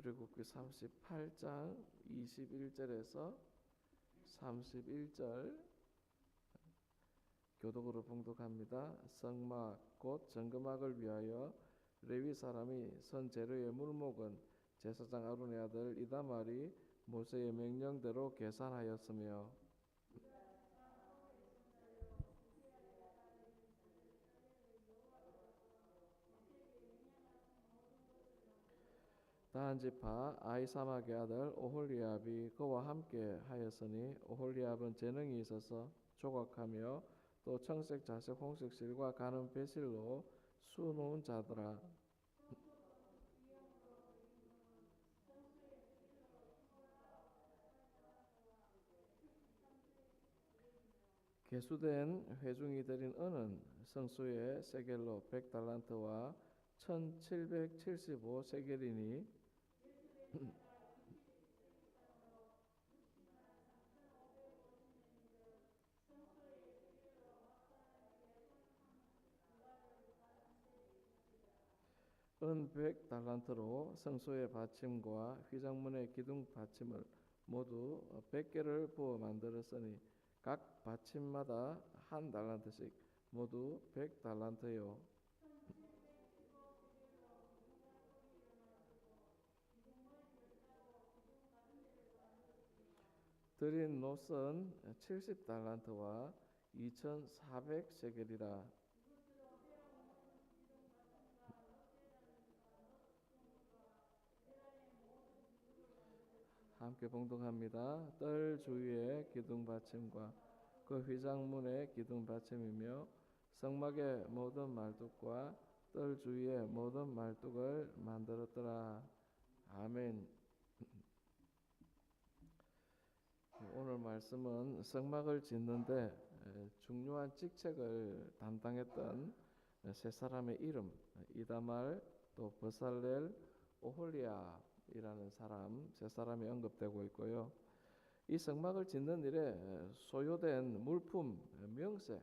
출애굽기 38장 21절에서 31절 교독으로 봉독합니다. 성막 곧 정금막을 위하여 레위 사람이 선 재료의 물목은 제사장 아론의 아들 이다말이 모세의 명령대로 계산하였으며 다한 지파 아이사막의 아들 오홀리압이 그와 함께 하였으니 오홀리압은 재능이 있어서 조각하며 또 청색, 자색, 홍색 실과 가는 배실로 수놓은 자더라. 개수된 회중이 드린 은은 성수의 세겔로 100달란트와 1775 세겔이니 은 100달란트로 성소의 받침과 휘장문의 기둥 받침을 모두 100개를 부어 만들었으니 각 받침마다 한 달란트씩 모두 100달란트요. 드린 노선 70달란트와 2400세겔이라 함께 봉독합니다. 뜰 주위의 기둥 받침과 그 휘장문의 기둥 받침이며 성막의 모든 말뚝과 뜰 주위의 모든 말뚝을 만들었더라. 아멘. 오늘 말씀은 성막을 짓는데 중요한 직책을 담당했던 세 사람의 이름 이다말 또 버살렐 오홀리압이라는 사람 세 사람이 언급되고 있고요. 이 성막을 짓는 일에 소요된 물품 명세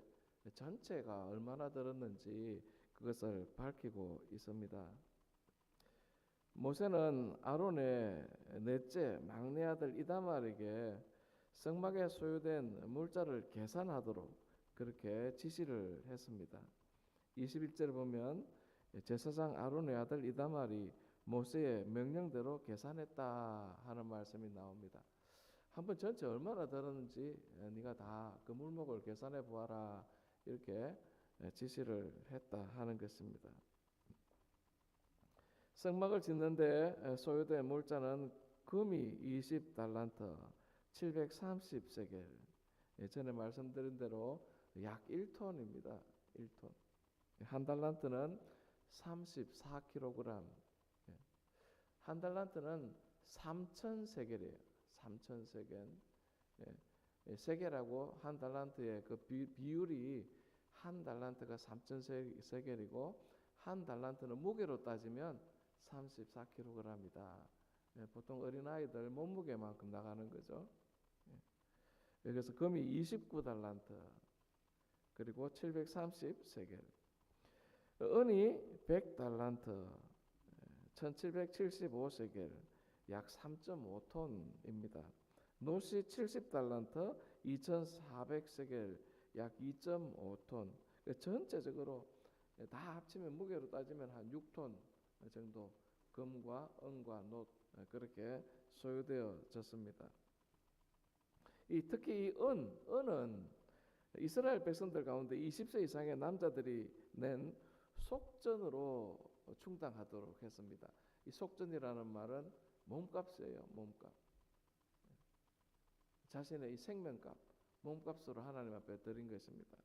전체가 얼마나 들었는지 그것을 밝히고 있습니다. 모세는 아론의 넷째 막내 아들 이다말에게 성막에 소요된 물자를 계산하도록 그렇게 지시를 했습니다. 21절에 보면 제사장 아론의 아들 이다말이 모세의 명령대로 계산했다 하는 말씀이 나옵니다. 한번 전체 얼마나 들었는지 네가 다 그 물목을 계산해 보아라 이렇게 지시를 했다 하는 것입니다. 성막을 짓는데 소요된 물자는 금이 20달란트 730세겔 예전에 말씀드린 대로 약 1톤입니다. 1톤. 한 달란트는 34kg. 한 달란트는 3,000세겔이에요. 3,000세겔. 세겔하고 한 달란트의 그 비 율이 한 달란트가 3,000세겔이고 한 달란트는 무게로 따지면 34kg이다. 보통 어린아이들 몸무게만큼 나가는 거죠. 그래서 금이 29달란트 그리고 730세겔 은이 100달란트 1775세겔 약 3.5톤입니다. 노시 70달란트 2400세겔 약 2.5톤 전체적으로 다 합치면 무게로 따지면 한 6톤 정도 금과 은과 노 그렇게 소유되어졌습니다. 이 특히 이 은, 은은 이스라엘 백성들 가운데 20세 이상의 남자들이 낸 속전으로 충당하도록 했습니다. 이 속전이라는 말은 몸값이에요, 몸값. 자신의 이 생명값, 몸값으로 하나님 앞에 드린 것입니다.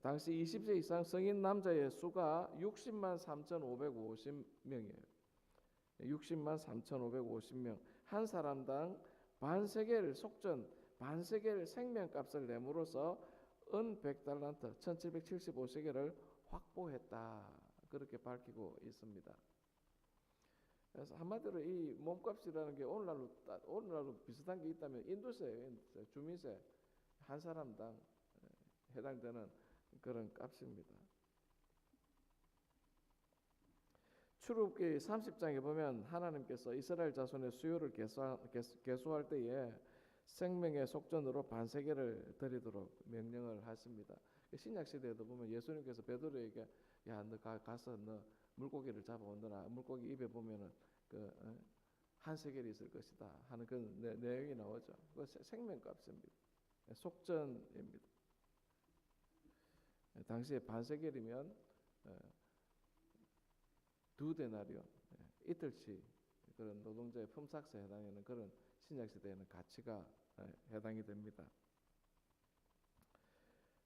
당시 20세 이상 성인 남자의 수가 60만 3,550명이에요. 60만 3,550명. 한 사람당 반세겔 속전, 반세겔 생명값을 내므로써 은 100달란트, 1775세겔을 확보했다. 그렇게 밝히고 있습니다. 그래서 한마디로 이 몸값이라는 게 오늘날로 오늘날로 비슷한 게 있다면 인도세예요. 인도세, 주민세 한 사람당 해당되는 그런 값입니다. 출애굽기 30장에 보면 하나님께서 이스라엘 자손의 수요를 개수할, 때에 생명의 속전으로 반세계를 드리도록 명령을 하십니다. 신약 시대에도 보면 예수님께서 베드로에게 야 너 가서 너 물고기를 잡아온더라. 물고기 입에 보면은 그 어, 한 세겔이 있을 것이다 하는 그 내용이 나오죠. 그 생명값입니다. 속전입니다. 당시에 반세겔이면 어, 두 데나리온 예, 이틀치 그런 노동자의 품삯에 해당하는 그런 신약 시대에는 가치가 어, 해당이 됩니다.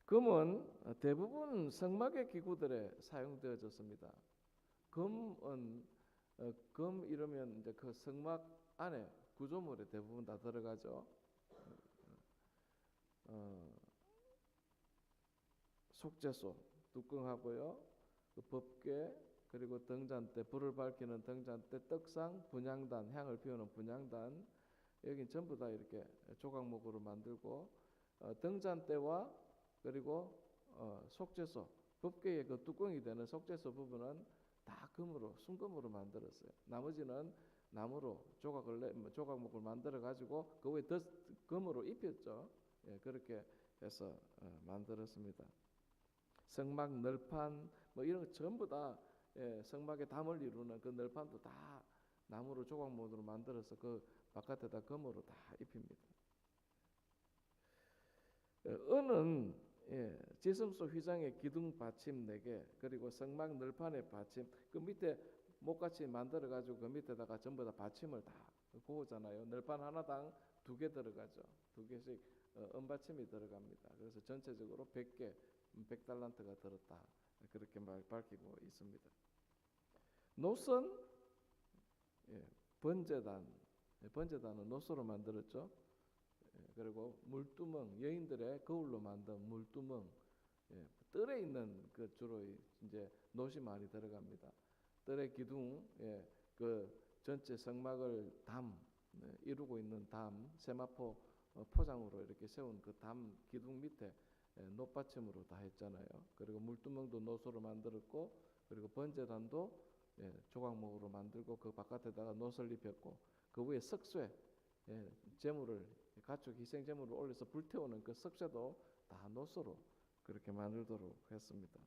금은 대부분 성막의 기구들에 사용되어졌습니다. 금은 어, 금 이러면 이제 그 성막 안에 구조물에 대부분 다 들어가죠. 어, 속죄소 뚜껑하고요, 그 법궤 그리고 등잔대 불을 밝히는 등잔대 떡상 분향단 향을 피우는 분향단 여긴 전부 다 이렇게 조각목으로 만들고 어, 등잔대와 그리고 어, 속죄소 법궤의 그 뚜껑이 되는 속죄소 부분은 다 금으로 순금으로 만들었어요. 나머지는 나무로 조각을 내, 뭐 조각목을 만들어 가지고 그 위에 더 금으로 입혔죠. 예, 그렇게 해서 어, 만들었습니다. 성막 널판 뭐 이런 거 전부 다 예, 성막의 담을 이루는 그 널판도 다 나무로 조각목으로 만들어서 그 바깥에다 금으로 다 입힙니다. 어, 은은 예, 지성소 휘장의 기둥 받침 4개 그리고 성막 널판의 받침 그 밑에 목같이 만들어 가지고 그 밑에다가 전부 다 받침을 다 구우잖아요. 널판 하나당 두 개 들어가죠. 두 개씩 어, 은받침이 들어갑니다. 그래서 전체적으로 100개 100달란트가 들었다. 그렇게 밝히고 있습니다. 노선 예, 번제단 예, 번제단은 노소로 만들었죠. 예, 그리고 물두멍 여인들의 거울로 만든 물두멍 예, 뜰에 있는 그 주로 이제 노시 많이 들어갑니다. 뜰의 기둥 예, 그 전체 성막을 담 네, 이루고 있는 담 세마포 어, 포장으로 이렇게 세운 그 담 기둥 밑에 예, 노받침으로 다 했잖아요. 그리고 물두멍도 노소로 만들었고 그리고 번제단도 예, 조각목으로 만들고 그 바깥에다가 노설 입혔고 그 위에 석쇠 예, 재물을 가축 희생 재물을 올려서 불태우는 그 석쇠도 다 노소로 그렇게 만들도록 했습니다.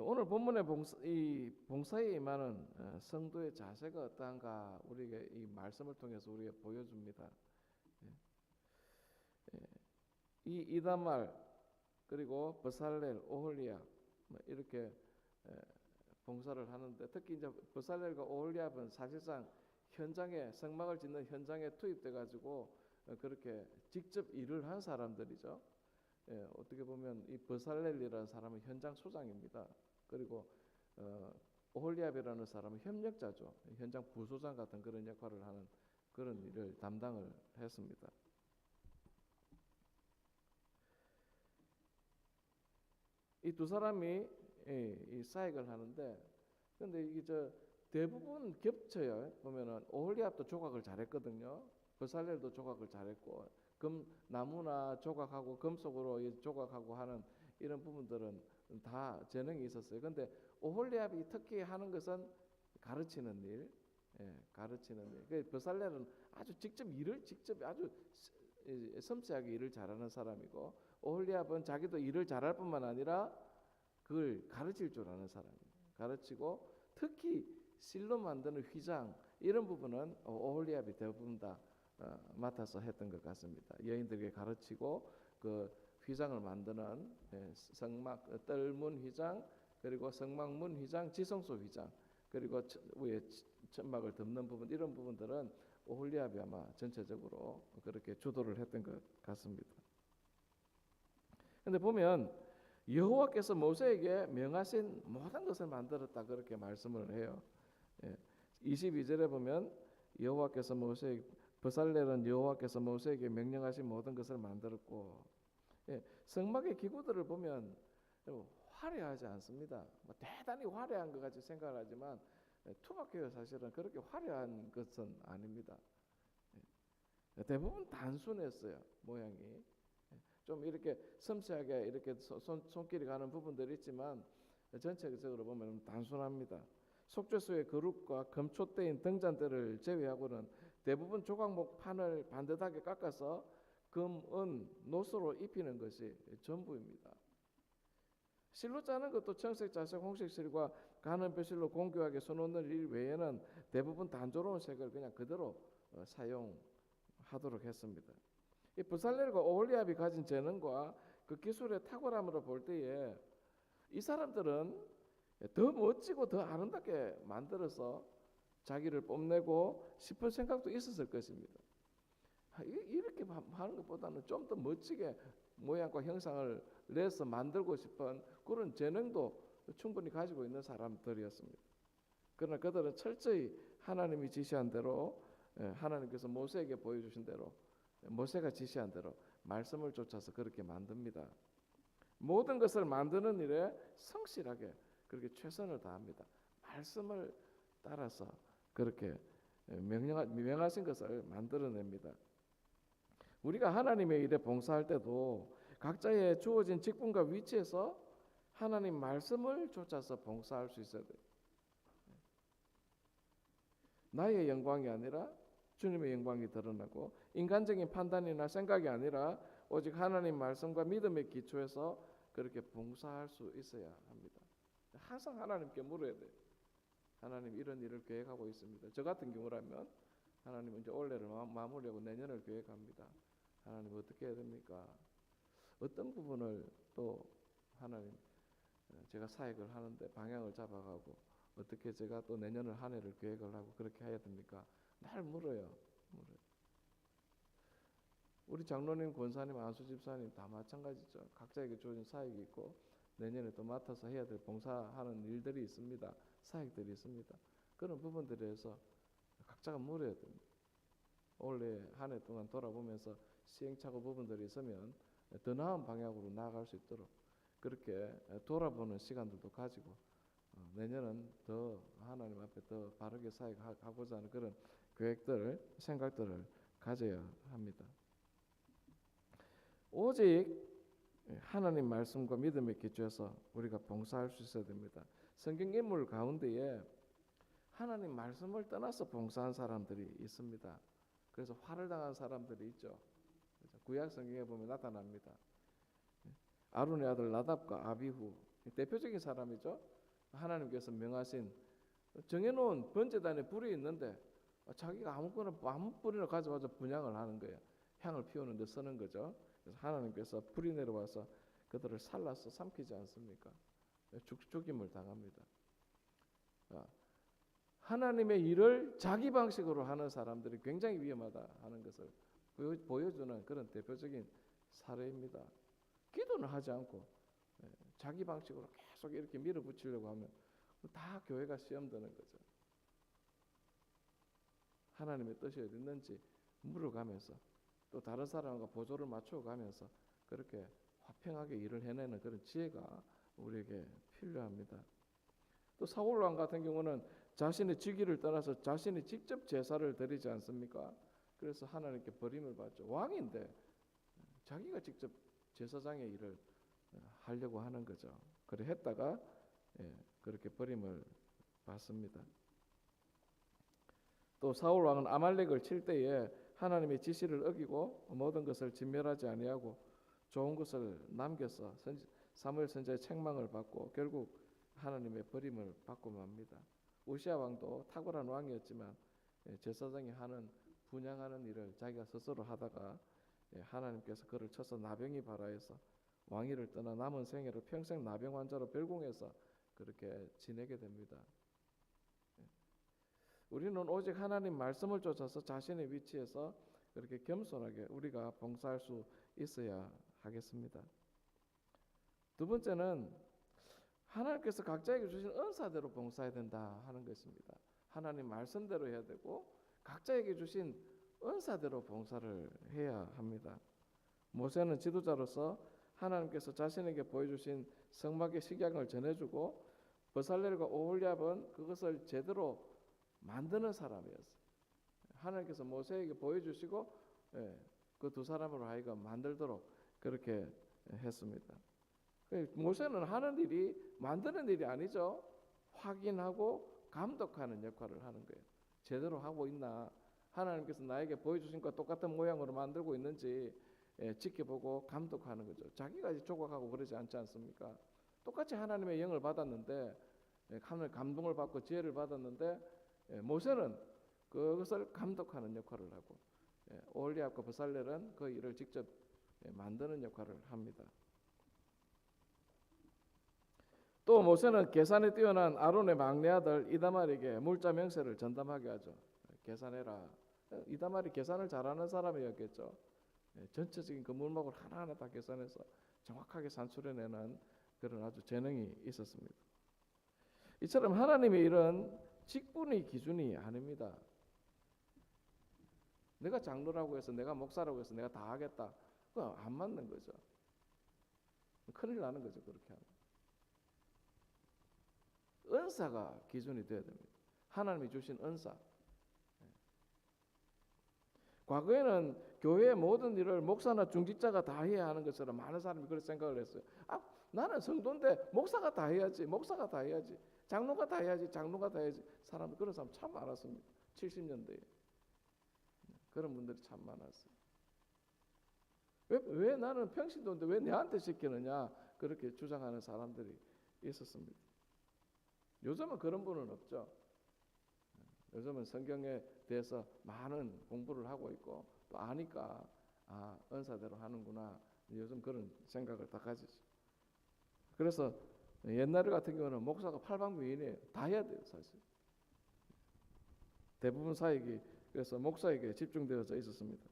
오늘 본문의 봉사, 이 봉사에 임하는 어, 성도의 자세가 어떠한가 우리에게 이 말씀을 통해서 우리에게 보여줍니다. 예. 예. 이 이다말 그리고 버살렐, 오홀리아 뭐 이렇게 봉사를 하는데 특히 이제 버살렐과 오홀리압은 사실상 현장에 성막을 짓는 현장에 투입돼 가지고 어, 그렇게 직접 일을 한 사람들이죠. 예, 어떻게 보면 이 버살렐이라는 사람은 현장 소장입니다. 그리고 어, 오홀리압이라는 사람은 협력자죠. 현장 부소장 같은 그런 역할을 하는 그런 일을 담당을 했습니다. 이 두 사람이 이, 이 사역을 하는데 근데 이게 저 대부분 겹쳐요. 보면은 오홀리압도 조각을 잘했거든요. 버살렐도 조각을 잘했고 금 나무나 조각하고 금속으로 조각하고 하는 이런 부분들은 다 재능이 있었어요. 근데 오홀리압이 특히 하는 것은 가르치는 일, 예, 가르치는 일. 그 버살렐은 아주 직접 일을 직접 아주 섬세하게 일을 잘하는 사람이고 오홀리압은 자기도 일을 잘할 뿐만 아니라 그걸 가르칠 줄 아는 사람이에요. 가르치고 특히 실로 만드는 휘장 이런 부분은 오홀리압이 대부분 다 어, 맡아서 했던 것 같습니다. 여인들에게 가르치고 그 휘장을 만드는 예, 성막 어, 뜰문 휘장 그리고 성막문 휘장, 지성소 휘장 그리고 위에 천막을 덮는 부분 이런 부분들은 오홀리압이 아마 전체적으로 그렇게 주도를 했던 것 같습니다. 근데 보면 여호와께서 모세에게 명하신 모든 것을 만들었다 그렇게 말씀을 해요. 예. 22절에 보면 여호와께서 모세 버살렐은 여호와께서 모세에게 명령하신 모든 것을 만들었고 예. 성막의 기구들을 보면 화려하지 않습니다. 뭐 대단히 화려한 것 같이 생각하지만 예, 투박해요 사실은 그렇게 화려한 것은 아닙니다. 예. 대부분 단순했어요 모양이. 좀 이렇게 섬세하게 이렇게 손, 손길이 가는 부분들이 있지만 전체적으로 보면 단순합니다. 속죄소의 거룩과 금초대인 등잔대를 제외하고는 대부분 조각목 판을 반듯하게 깎아서 금, 은, 노수로 입히는 것이 전부입니다. 실로 짜는 것도 청색, 자색, 홍색 실과 가는 벼실로 공교하게 손놓는 일 외에는 대부분 단조로운 색을 그냥 그대로 어, 사용하도록 했습니다. 이 부살렐과 오홀리압이 가진 재능과 그 기술의 탁월함으로 볼 때에 이 사람들은 더 멋지고 더 아름답게 만들어서 자기를 뽐내고 싶은 생각도 있었을 것입니다. 아, 이- 이렇게 하- 하는 것보다는 좀 더 멋지게 모양과 형상을 내서 만들고 싶은 그런 재능도 충분히 가지고 있는 사람들이었습니다. 그러나 그들은 철저히 하나님이 지시한 대로 예, 하나님께서 모세에게 보여주신 대로 모세가 지시한 대로 말씀을 쫓아서 그렇게 만듭니다. 모든 것을 만드는 일에 성실하게 그렇게 최선을 다합니다. 말씀을 따라서 그렇게 명령하, 명하신 것을 만들어냅니다. 우리가 하나님의 일에 봉사할 때도 각자의 주어진 직분과 위치에서 하나님 말씀을 쫓아서 봉사할 수 있어야 돼요. 나의 영광이 아니라 주님의 영광이 드러나고 인간적인 판단이나 생각이 아니라 오직 하나님 말씀과 믿음의 기초에서 그렇게 봉사할 수 있어야 합니다. 항상 하나님께 물어야 돼요. 하나님 이런 일을 계획하고 있습니다. 저 같은 경우라면 하나님 이제 올해를 마- 마무리하고 내년을 계획합니다. 하나님 어떻게 해야 됩니까? 어떤 부분을 또 하나님 어, 제가 사역을 하는데 방향을 잡아가고 어떻게 제가 또 내년을 한 해를 계획을 하고 그렇게 해야 됩니까? 날 물어요. 물어요. 우리 장로님, 권사님, 안수 집사님 다 마찬가지죠. 각자에게 주어진 사역이 있고 내년에 또 맡아서 해야 될 봉사하는 일들이 있습니다. 사역들이 있습니다. 그런 부분들에 대해서 각자가 물어야 됩니다. 올해 한 해 동안 돌아보면서 시행착오 부분들이 있으면 더 나은 방향으로 나아갈 수 있도록 그렇게 돌아보는 시간들도 가지고 어, 내년은 더 하나님 앞에 더 바르게 사역하고자 하는 그런 계획들을 생각들을 가져야 합니다. 오직 하나님 말씀과 믿음에 기초해서 우리가 봉사할 수 있어야 됩니다. 성경 인물 가운데에 하나님 말씀을 떠나서 봉사한 사람들이 있습니다. 그래서 화를 당한 사람들이 있죠. 구약 성경에 보면 나타납니다. 아론의 아들 나답과 아비후 대표적인 사람이죠. 하나님께서 명하신 정해놓은 번제단에 불이 있는데 자기가 아무거나 아무 뿌리를 가져와서 분양을 하는 거예요. 향을 피우는 데 쓰는 거죠. 그래서 하나님께서 불이 내려와서 그들을 살라서 삼키지 않습니까? 죽, 죽임을 당합니다. 아, 하나님의 일을 자기 방식으로 하는 사람들이 굉장히 위험하다 하는 것을 보여, 보여주는 그런 대표적인 사례입니다. 기도는 하지 않고 예, 자기 방식으로 계속 이렇게 밀어붙이려고 하면 다 교회가 시험 드는 거죠. 하나님의 뜻이 어디 있는지 물어가면서 또 다른 사람과 보조를 맞춰가면서 그렇게 화평하게 일을 해내는 그런 지혜가 우리에게 필요합니다. 또 사울 왕 같은 경우는 자신의 직위를 떠나서 자신이 직접 제사를 드리지 않습니까? 그래서 하나님께 버림을 받죠. 왕인데 자기가 직접 제사장의 일을 하려고 하는 거죠. 그래 했다가 예, 그렇게 버림을 받습니다. 또 사울 왕은 아말렉을 칠 때에 하나님의 지시를 어기고 모든 것을 진멸하지 아니하고 좋은 것을 남겨서 선, 사무엘 선자의 책망을 받고 결국 하나님의 버림을 받고 맙니다. 우시아 왕도 탁월한 왕이었지만 예, 제사장이 하는 분양하는 일을 자기가 스스로 하다가 예, 하나님께서 그를 쳐서 나병이 발하여서 왕위를 떠나 남은 생애를 평생 나병 환자로 별궁해서 그렇게 지내게 됩니다. 예. 우리는 오직 하나님 말씀을 쫓아서 자신의 위치에서 그렇게 겸손하게 우리가 봉사할 수 있어야 하겠습니다. 두 번째는 하나님께서 각자에게 주신 은사대로 봉사해야 된다 하는 것입니다. 하나님 말씀대로 해야 되고 각자에게 주신 은사대로 봉사를 해야 합니다. 모세는 지도자로서 하나님께서 자신에게 보여주신 성막의 식양을 전해주고 버살렐과 오홀리압은 그것을 제대로 만드는 사람이었어요. 하나님께서 모세에게 보여주시고 예, 그두 사람으로 하여금 만들도록 그렇게 했습니다. 그 모세는 하는 일이 만드는 일이 아니죠. 확인하고 감독하는 역할을 하는 거예요. 제대로 하고 있나? 하나님께서 나에게 보여주신 것과 똑같은 모양으로 만들고 있는지 예, 지켜보고 감독하는 거죠. 자기가 조각하고 그러지 않지 않습니까? 똑같이 하나님의 영을 받았는데 예, 하늘 감동을 받고 지혜를 받았는데 예, 모세는 그것을 감독하는 역할을 하고 예, 올리압과 버살렐은 그 일을 직접 예, 만드는 역할을 합니다. 또 모세는 계산에 뛰어난 아론의 막내 아들 이다말에게 물자 명세를 전담하게 하죠. 계산해라. 이다말이 계산을 잘하는 사람이었겠죠. 예, 전체적인 그 물목을 하나하나 다 계산해서 정확하게 산출해내는 그런 아주 재능이 있었습니다. 이처럼 하나님의 일은 직분의 기준이 아닙니다. 내가 장로라고 해서 내가 목사라고 해서 내가 다 하겠다. 그거 안 맞는 거죠. 큰일 나는 거죠. 그렇게 하면. 은사가 기준이 되어야 됩니다. 하나님이 주신 은사. 과거에는 교회의 모든 일을 목사나 중직자가 다 해야 하는 것처럼 많은 사람이 그렇게 생각을 했어요. 아, 나는 성도인데 목사가 다 해야지. 목사가 다 해야지. 장로가 다 해야지. 장로가 다 해야지. 사람 그런 사람 참 많았습니다. 70년대에. 그런 분들이 참 많았어요. 왜, 왜 나는 평신도인데 왜 내한테 시키느냐 그렇게 주장하는 사람들이 있었습니다. 요즘은 그런 분은 없죠. 요즘은 성경에 대해서 많은 공부를 하고 있고 또 아니까 아 은사대로 하는구나 요즘 그런 생각을 다 가지죠. 그래서 옛날 같은 경우는 목사가 팔방미인이에요. 다 해야 돼요 사실. 대부분 사역이 그래서 목사에게 집중되어져 있었습니다.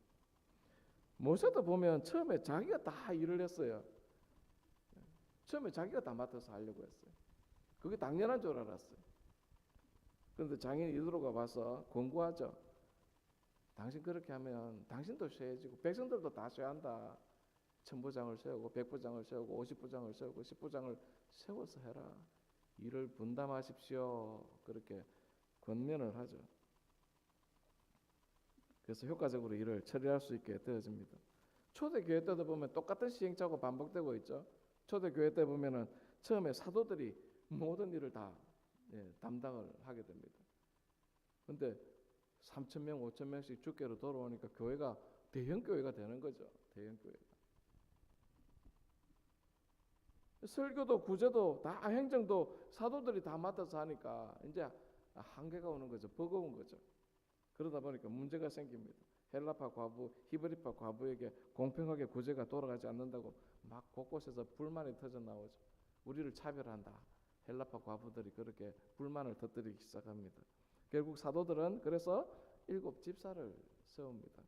모세도 보면 처음에 자기가 다 일을 했어요. 처음에 자기가 다 맡아서 하려고 했어요. 그게 당연한 줄 알았어요. 그런데 장인 이드로가 와서 권고하죠. 당신 그렇게 하면 당신도 쇠해지고 백성들도 다 쇠한다. 천부장을 세우고 백부장을 세우고 오십부장을 세우고 십부장을 세워서 해라. 일을 분담하십시오. 그렇게 권면을 하죠. 그래서 효과적으로 일을 처리할 수 있게 되어집니다. 초대 교회 때도 보면 똑같은 시행착오 반복되고 있죠. 초대 교회 때 보면은 처음에 사도들이 모든 일을 다 예, 담당을 하게 됩니다. 근데 3천 명, 5천 명씩 주께로 돌아오니까 교회가 대형 교회가 되는 거죠. 대형 교회. 설교도 구제도 다 행정도 사도들이 다 맡아서 하니까 이제 한계가 오는 거죠. 버거운 거죠. 그러다 보니까 문제가 생깁니다. 헬라파 과부, 히브리파 과부에게 공평하게 구제가 돌아가지 않는다고 막 곳곳에서 불만이 터져 나오죠. 우리를 차별한다. 헬라파 과부들이 그렇게 불만을 터뜨리기 시작합니다. 결국 사도들은 그래서 일곱 집사를 세웁니다.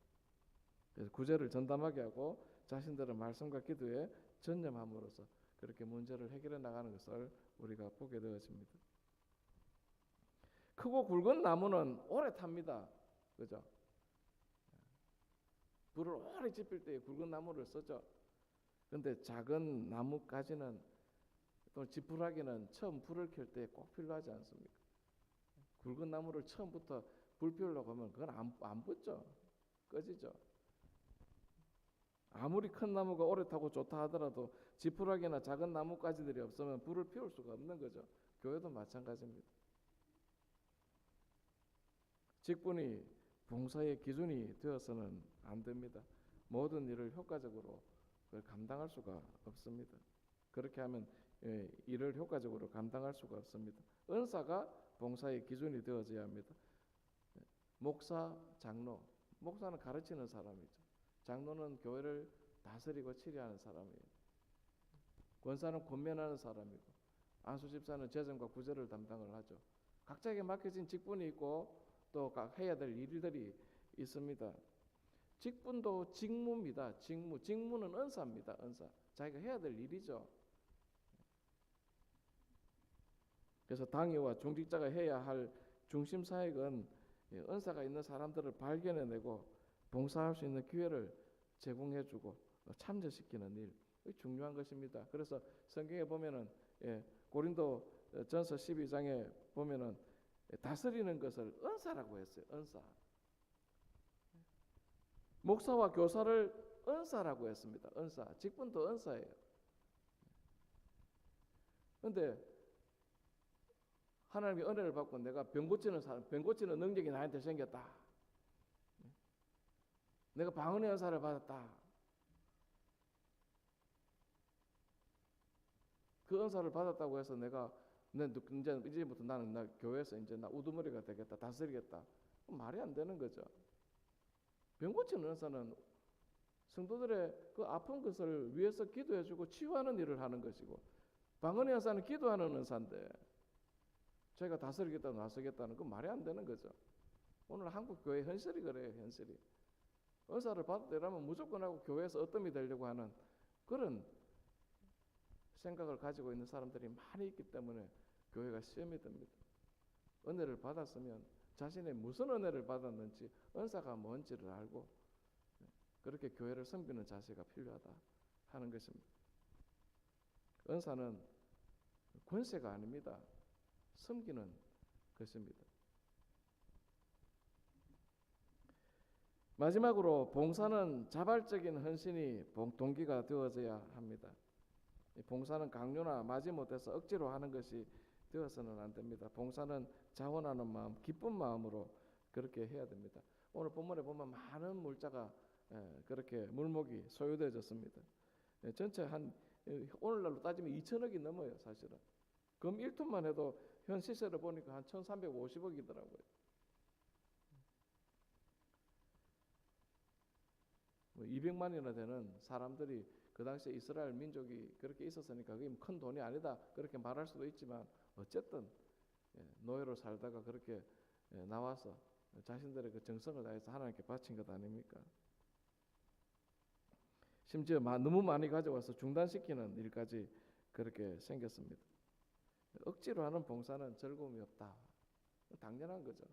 그래서 구제를 전담하게 하고 자신들의 말씀과 기도에 전념함으로써 그렇게 문제를 해결해 나가는 것을 우리가 보게 되어집니다. 크고 굵은 나무는 오래 탑니다. 그죠? 불을 오래 지필 때 굵은 나무를 쓰죠. 근데 작은 나무까지는 또 지푸라기는 처음 불을 켤 때 꼭 필요하지 않습니까? 굵은 나무를 처음부터 불 피우려고 하면 그건 안, 안 붙죠. 꺼지죠. 아무리 큰 나무가 오래 타고 좋다 하더라도 지푸라기나 작은 나뭇가지들이 없으면 불을 피울 수가 없는 거죠. 교회도 마찬가지입니다. 직분이 봉사의 기준이 되어서는 안 됩니다. 모든 일을 효과적으로 감당할 수가 없습니다. 그렇게 하면 예, 일을 효과적으로 감당할 수가 없습니다. 은사가 봉사의 기준이 되어져야 합니다. 목사, 장로, 목사는 가르치는 사람이죠. 장로는 교회를 다스리고 치료하는 사람이에요. 권사는 권면하는 사람이고 안수 집사는 재정과 구제를 담당을 하죠. 각자에게 맡겨진 직분이 있고 또 해야 될 일들이 있습니다. 직분도 직무입니다. 직무. 직무는 은사입니다. 은사. 자기가 해야 될 일이죠. 그래서 당회와 중직자가 해야 할 중심 사역은 은사가 있는 사람들을 발견해내고 봉사할 수 있는 기회를 제공해주고 참여시키는 일 중요한 것입니다. 그래서 성경에 보면은 예, 고린도 전서 12장에 보면은 다스리는 것을 은사라고 했어요. 은사. 목사와 교사를 은사라고 했습니다. 은사. 직분도 은사예요. 근데 하나님의 은혜를 받고 내가 병 고치는 사람, 병 고치는 능력이 나한테 생겼다. 내가 방언의 은사를 받았다. 그 은사를 받았다고 해서 내가 이제 이제부터 나는 나 교회에서 이제 나 우두머리가 되겠다, 다스리겠다. 말이 안 되는 거죠. 병 고치는 은사는 성도들의 그 아픈 것을 위해서 기도해주고 치유하는 일을 하는 것이고 방언의 은사는 기도하는 은사인데 제가 다스리겠다 나서겠다는 그 말이 안 되는 거죠. 오늘 한국 교회 현실이 그래요, 현실이. 은사를 받으려면 무조건 하고 교회에서 어떤이 되려고 하는 그런 생각을 가지고 있는 사람들이 많이 있기 때문에 교회가 시험이 됩니다. 은혜를 받았으면 자신의 무슨 은혜를 받았는지 은사가 뭔지를 알고 그렇게 교회를 섬기는 자세가 필요하다 하는 것입니다. 은사는 권세가 아닙니다. 섬기는 것입니다. 마지막으로 봉사는 자발적인 헌신이 봉- 동기가 되어져야 합니다. 이 봉사는 강요나 마지못해서 억지로 하는 것이 되어서는 안 됩니다. 봉사는 자원하는 마음, 기쁜 마음으로 그렇게 해야 됩니다. 오늘 본문에 보면 많은 물자가 예, 그렇게 물목이 소요되어졌습니다. 예, 전체 한 예, 오늘날로 따지면 2천억이 넘어요, 사실은. 금 1톤만 해도 현 시세를 보니까 한 1,350억이더라고요. 200만이나 되는 사람들이 그 당시에 이스라엘 민족이 그렇게 있었으니까 그게 큰 돈이 아니다 그렇게 말할 수도 있지만 어쨌든 예, 노예로 살다가 그렇게 예, 나와서 자신들의 그 정성을 다해서 하나님께 바친 것 아닙니까? 심지어 마- 너무 많이 가져와서 중단시키는 일까지 그렇게 생겼습니다. 억지로 하는 봉사는 즐거움이 없다. 당연한 거죠.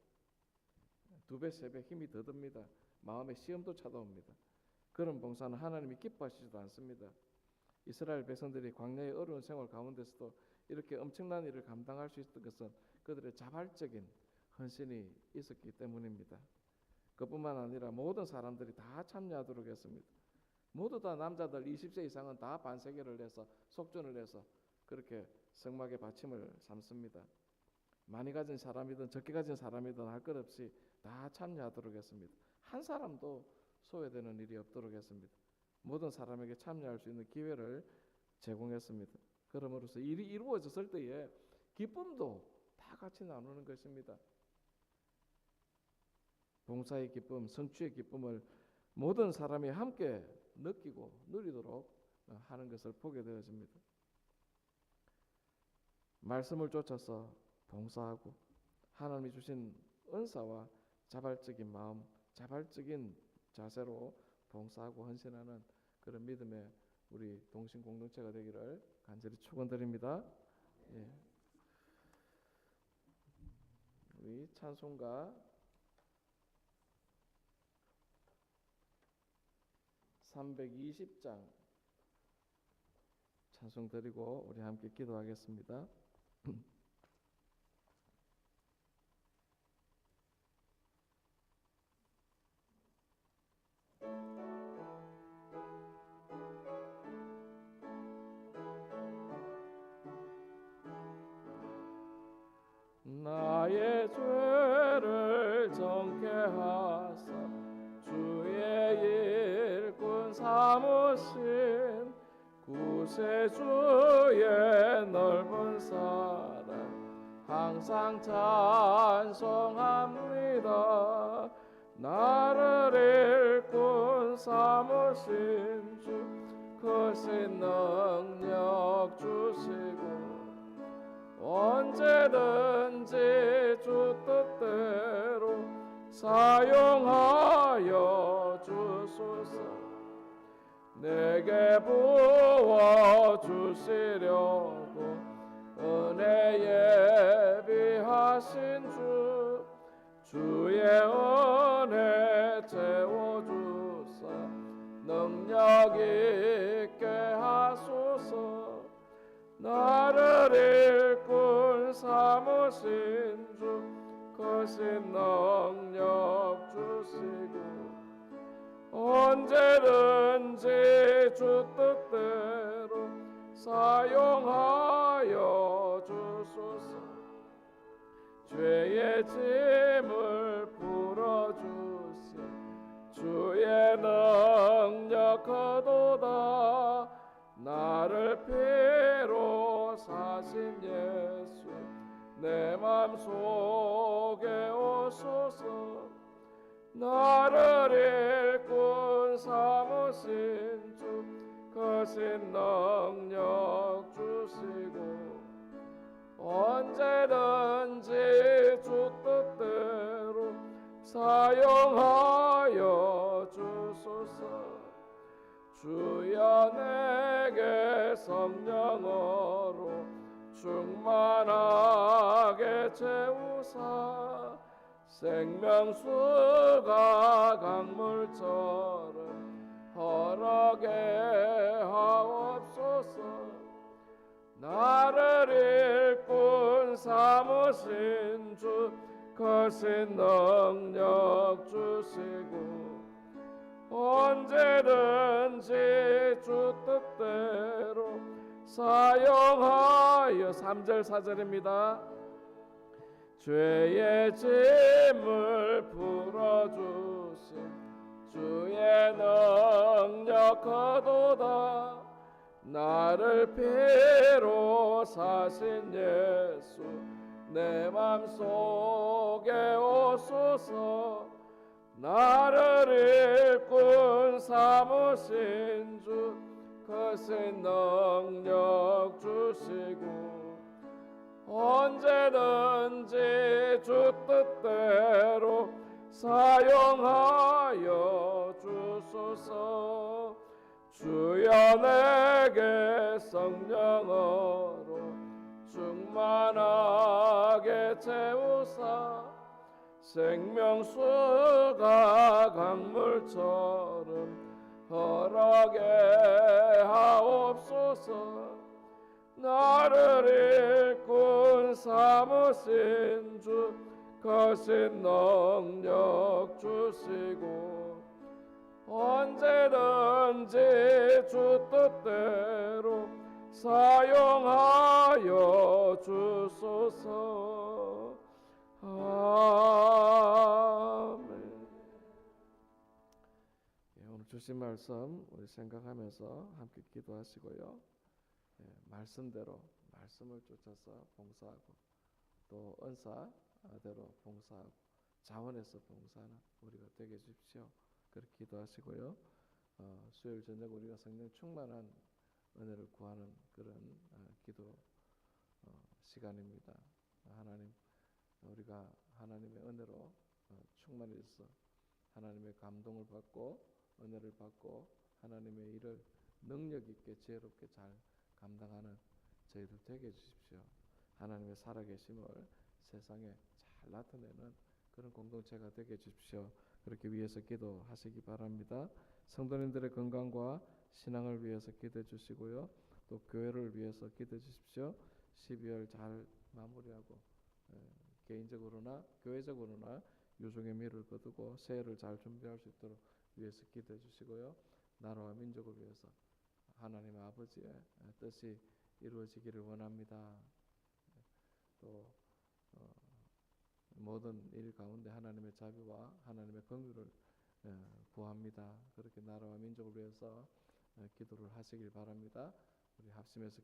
두 배, 세 배 힘이 더 듭니다. 마음에 시험도 찾아옵니다. 그런 봉사는 하나님이 기뻐하시지도 않습니다. 이스라엘 백성들이 광야의 어려운 생활 가운데서도 이렇게 엄청난 일을 감당할 수 있었던 것은 그들의 자발적인 헌신이 있었기 때문입니다. 그뿐만 아니라 모든 사람들이 다 참여하도록 했습니다. 모두 다 남자들 20세 이상은 다 반세계를 내서 속전을 해서 그렇게 성막의 받침을 삼습니다. 많이 가진 사람이든 적게 가진 사람이든 할 것 없이 다 참여하도록 했습니다. 한 사람도 소외되는 일이 없도록 했습니다. 모든 사람에게 참여할 수 있는 기회를 제공했습니다. 그러므로서 일이 이루어졌을 때에 기쁨도 다 같이 나누는 것입니다. 봉사의 기쁨, 성취의 기쁨을 모든 사람이 함께 느끼고 누리도록 어, 하는 것을 보게 되어집니다. 말씀을 쫓아서 봉사하고 하나님이 주신 은사와 자발적인 마음, 자발적인 자세로 봉사하고 헌신하는 그런 믿음의 우리 동신 공동체가 되기를 간절히 축원드립니다. 예. 우리 찬송가 320장 찬송 드리고 우리 함께 기도하겠습니다. 나의 죄를 정케 하사 주의 일꾼 삼으신 구세주의 넓은 사랑 항상 찬송합니다. 일꾼 삼으신 주 크신 능력 주시고 언제든지 주 뜻대로 사용하여 주소서. 내게 부어 나를 일꾼 삼으신 주 거신 능력 주시고 언제든지 주 뜻대로 사용하여 주소서. 죄의 짐을 풀어주시 주의 능력 하도다. 나를 피로 사신 예수 내 맘속에 오소서. 나를 일꾼 삼으신 주 거신 능력 주시고 언제든지 주 뜻대로 사용하 주여 내게 성령으로 충만하게 채우사. 생명수가 강물처럼 허락에 하옵소서. 나를 일꾼 삼으신 주 거신 능력 주시고 언제든지 주 뜻대로 사용하여. 3절 4절입니다. 죄의 짐을 풀어주신 주의 능력 거도다. 나를 피로 사신 예수 내 맘속에 오소서 나를 일꾼 삼으신 주 거신 능력 주시고 언제든지 주 뜻대로 사용하여 주소서. 주여 내게 성령으로 충만하게 채우사 생명수가 강물처럼 허락에 하옵소서. 나를 일꾼 삼으신 주 거신 능력 주시고 언제든지 주 뜻대로 사용하여 주소서 예, 오늘 주신 말씀 우리 생각하면서 함께 기도하시고요 예, 말씀대로 말씀을 쫓아서 봉사하고 또 은사대로 봉사하고 자원해서 봉사하는 우리가 되게 해주십시오. 그렇게 기도하시고요. 어, 수요일 저녁 우리가 성령 충만한 은혜를 구하는 그런 어, 기도 어, 시간입니다. 하나님 우리가 하나님의 은혜로 어, 충만해서 하나님의 감동을 받고 은혜를 받고 하나님의 일을 능력 있게 지혜롭게 잘 감당하는 저희들 되게 해주십시오. 하나님의 살아계심을 세상에 잘 나타내는 그런 공동체가 되게 해주십시오. 그렇게 위해서 기도하시기 바랍니다. 성도님들의 건강과 신앙을 위해서 기도해 주시고요. 또 교회를 위해서 기도해 주십시오. 12월 잘 마무리하고 에, 개인적으로나 교회적으로나 유종의 미를 거두고 새해를 잘 준비할 수 있도록 위해서 기도해 주시고요. 나라와 민족을 위해서 하나님 아버지의 뜻이 이루어지기를 원합니다. 또 어, 모든 일 가운데 하나님의 자비와 하나님의 긍휼을 어, 구합니다. 그렇게 나라와 민족을 위해서 어, 기도를 하시길 바랍니다. 우리 합심해서